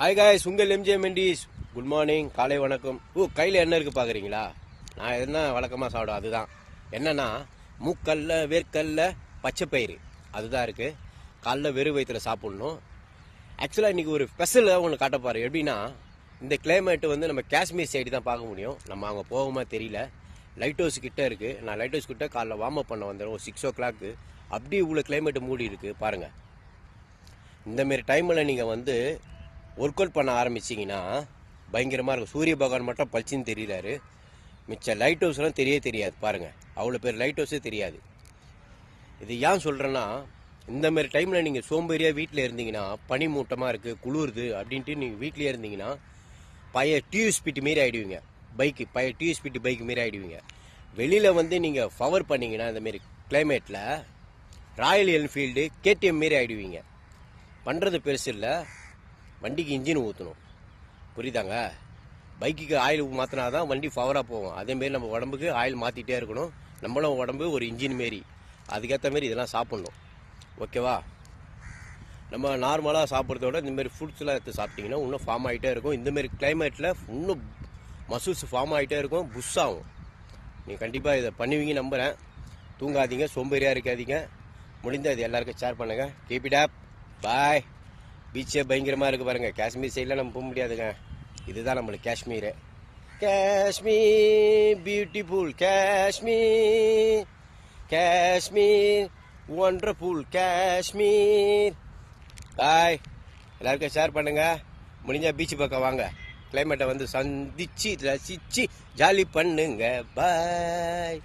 Hi guys உங்கள் MJ Mendis good morning காலை வணக்கம். ஓ கையில் என்ன இருக்குது பார்க்குறீங்களா நான் என்ன வழக்கமாக சாப்பிடும் அதுதான். என்னென்னா மூக்கல்ல வேர்க்கல்ல பச்சை பயிறு. அதுதான் இருக்குது காலைல வெறும் வயிற்றில் சாப்பிட்ணும். ஆக்சுவலாக இன்றைக்கி ஒரு ஸ்பெஷல் ஒன்று காட்டப்பாரு எப்படின்னா இந்த கிளைமேட் வந்து நம்ம காஷ்மீர் சைடு தான் பார்க்க முடியும். நம்ம அங்கே போகுமா தெரியல. லைட் ஹவுஸ் கிட்ட இருக்குது நான் லைட் ஹவுஸ் கிட்ட காலைல வார்ம் அப் பண்ண வந்துடும் ஒரு சிக்ஸ் ஓ கிளாக்கு அப்படி இவ்வளோ கிளைமேட் மூடி இருக்குது பாருங்கள் இந்தமாரி டைமில் நீங்கள் வந்து ஒர்க் அவுட் பண்ண ஆரம்பிச்சிங்கன்னா பயங்கரமாக இருக்கும். சூரிய பகவான் மட்டும் பளிச்சுன்னு தெரியிறாரு. மிச்ச லைட் ஹவுஸ்லாம் தெரிய தெரியாது பாருங்கள் அவ்வளோ பேர் லைட் ஹவுஸே தெரியாது. இது ஏன் சொல்கிறேன்னா இந்தமாரி டைமில் நீங்கள் சோம்பேறியாக வீட்டில் இருந்தீங்கன்னா பனி மூட்டமாக இருக்குது குளிருது அப்படின்ட்டு நீங்கள் வீட்லேயே இருந்தீங்கன்னா பழைய ஸ்பீட் மாரி ஆகிடுவீங்க பைக்கு பழைய ஸ்பீட் பைக் மாரி ஆகிடுவீங்க வெளியில் வந்து நீங்கள் ஃபவர் பண்ணிங்கன்னா இந்தமாரி கிளைமேட்டில் ராயல் என்ஃபீல்டு கேடிஎம் மாரி ஆகிடுவீங்க பண்ணுறது பெருசு இல்லை. வண்டிக்கு இன்ஜின் ஊற்றணும் புரியுதாங்க? பைக்குக்கு ஆயில் மாற்றினா தான் வண்டி ஃபவராக போகும். அதேமாரி நம்ம உடம்புக்கு ஆயில் மாற்றிட்டே இருக்கணும். நம்மளும் உடம்பு ஒரு இன்ஜின் மாரி. அதுக்கேற்ற மாரி இதெல்லாம் சாப்பிட்ணும். ஓகேவா நம்ம நார்மலாக சாப்பிட்றத விட இந்தமாரி ஃப்ரூட்ஸ்லாம் எடுத்து சாப்பிட்டிங்கன்னா இன்னும் ஃபார்ம் ஆகிட்டே இருக்கும். இந்தமாரி கிளைமேட்டில் இன்னும் மசூல்ஸ் ஃபார்ம் ஆகிட்டே இருக்கும். புஷ் ஆகும். நீங்கள் கண்டிப்பாக இதை பண்ணுவீங்க நம்புகிறேன் தூங்காதீங்க சோம்பேறியாக இருக்காதீங்க. முடிந்த இது எல்லாருக்கும் ஷேர் பண்ணுங்கள் கீப் இட் அப் பாய் பீச்சே பயங்கரமாக இருக்குது பாருங்கள் காஷ்மீர் சைடில் நம்ம போக முடியாதுங்க. இதுதான் நம்மளுக்கு Kashmir. Kashmir beautiful Kashmir. Kashmir wonderful Kashmir. Bye எல்லாருக்கும் ஷேர் பண்ணுங்கள் முடிஞ்சால் பீச் பக்கம் வாங்க. கிளைமேட்டை வந்து சந்திச்சு ரசிச்சு ஜாலி பண்ணுங்க. பாய்